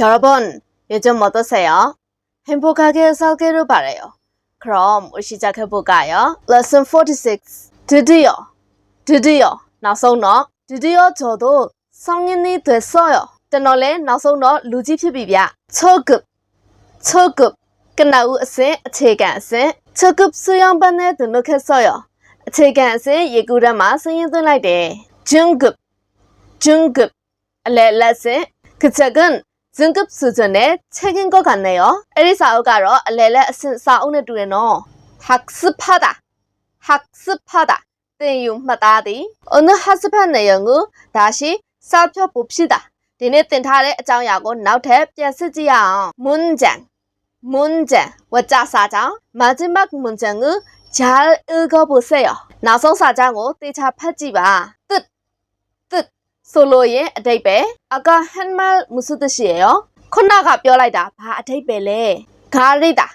여러분, 요즘 어떠세요? 행복하게 살기를 바래요. 그럼 시작해볼까요? Lesson 46. 드디어, 드디어, 나성너. 드디어 저도 성인이 됐어요. 때널에 나성너 루지피비비야. 초급, 초급. 끝나고 세, 체간세. 초급 수영반에 등록했어요. 체간세 예구라마 승인도 나이대. 중급, 중급. 레라세. 그 책은 ဇင်ကပ်ဆူဇန်နဲ့ချေကင်ကောကန်နဲ့ရောအဲ့ဒီစာအုပ်ကတော့အလယ်လက်အဆင့်စာအုပ်နဲ့တူတယ်နော်ဟက်စဖာတာဟက်စဖာတာတင်ယူမှတ်သားသည်အနဟက်စဖတ်နဲ့ရောငူဒါရှိစာဖြောဖို့ဖြစ်တာဒီနေ့တင်ထားတဲ့အကြောင်းအရာကိုနောက်ထပ်ပြန်စစ်ကြည့်ရအောင်မွန်းဂျန်မွန်းဂျန်ဝကြစာချောင်းမာဂျီမတ်မွန်းဂျန်ကိုဂျာအူကိုပို့ဆက်ရအောင်နောက်ဆုံးစာချောင်းကိုတေချာဖတ်ကြည့်ပါတစ် ဆိုလိုရင်အတိတ်ပဲအကဟန်မတ်မုစုတရှိရယ်ခုနကပြောလိုက်တာဘာအတိတ်ပဲလဲဂါရိတာ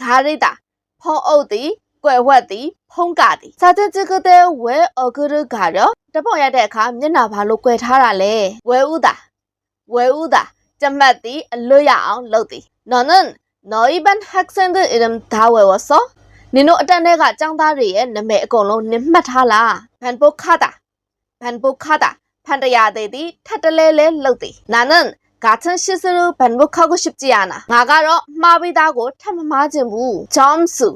ဂါရိတာဖုံးအုပ်သည်ကွယ်ဝက်သည်ဖုံးကသည်စာတဲ့ချကတဲ့ဝဲအကရကရတပေါက်ရတဲ့အခါမျက်နှာဘာလို့ကွယ်ထားတာလဲဝဲဥတာဝဲဥတာကြက်မှတ်သည်အလွတ်ရအောင်လုပ်သည်နော်နန်နော်ဤဘန်ဟက်ဆန်တဲ့အရမ်ဒါဝဲဝဆောနင်တို့အတန်တဲ့ကចောင်းသားတွေရဲ့နာမည်အကုန်လုံးနင်မှတ်ထားလားဘန်ပုခါတာဘန်ပုခါတာ ဖန်တရာသေးသည်ထပ်တလဲလဲလှုပ်သည်နာနန်ဂါချန်ရှိစရူဘန်ဘုခါကိုရှိပကြရနာငါကတော့မှားပြီးသားကိုထပ်မမှားခြင်းဘူးဂျွမ်ဆူ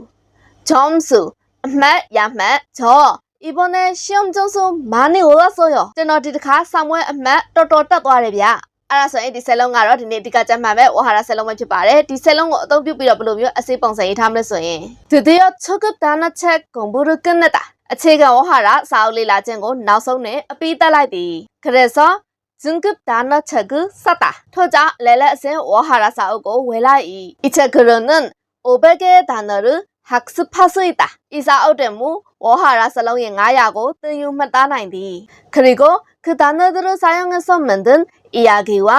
ဂျွမ်ဆူအမတ်ရမတ်ဂျောอีบอนเนชิมจงซุมานิโอละဆိုရောကျွန်တော်ဒီတစ်ခါဆမ်ဝဲအမတ်တော်တော်တက်သွားတယ်ဗျအဲ့ဒါဆိုရင်ဒီဆဲလုံးကတော့ဒီနေ့အဓိကကျမှန်ပဲဝဟာရဆဲလုံးပဲဖြစ်ပါတယ်ဒီဆဲလုံးကိုအသုံးပြုပြီးတော့ဘယ်လိုမျိုးအစိပုံစံရေးထားမလဲဆိုရင်ဒီဒီယောချုကဒနာချက်ဂွန်ဘူရကနတာ အခြေခံဝဟာရစာအုပ်လေ့လာခြင်းကိုနောက်ဆုံးနဲ့အပြီးတက်လိုက်သည်ခရက်စောဇင်ကပ်ဒါနချဂစတာထို့ကြောင့်လဲလက်အစဉ်ဝဟာရစာအုပ်ကိုဝယ်လိုက်၏အချက်ဂရနန်အိုဘကေဒါနရဟက်စဖာစိတာဤစာအုပ်တင်မူဝဟာရစလုံးရဲ့900ကိုသင်ယူမှတ်သားနိုင်သည်ခရီကိုခဒနဒရဆိုင်ငဆမန်ဒန်အီယာဂီဝါ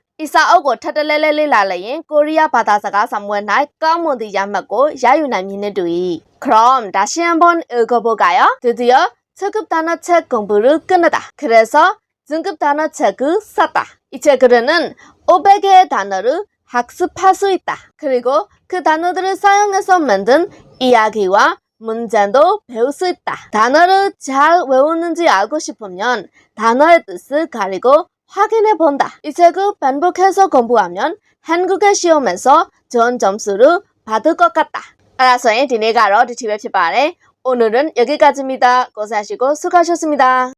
ဤစာအုပ်ကိုထပ်တလဲလဲလေ့လာလျင်ကိုရီးယားဘာသာစကားစာမွေး၌ကောင်းမွန်သည့်ရမှတ်ကိုရယူနိုင်မည်နှင့်တူ၏ခရောမ်ဒါရှင်ဘွန်အဂဘဂါယဒုတိယ체급 단어책 공부를 끊으다. 그래서 등급 단어책을 샀다. 이 책으로는 500개의 단어를 학습할 수 있다. 그리고 그 단어들을 사용해서 만든 이야기와 문장도 배울 수 있다. 단어를 잘 외우는지 알고 싶으면 단어의 뜻을 가리고 확인해 본다. 이 책을 반복해서 공부하면 한국의 시험에서 좋은 점수를 받을 것 같다. 알아서 디네가로 디티베 피바레 오늘은 여기까지입니다. 고생하시고 수고하셨습니다.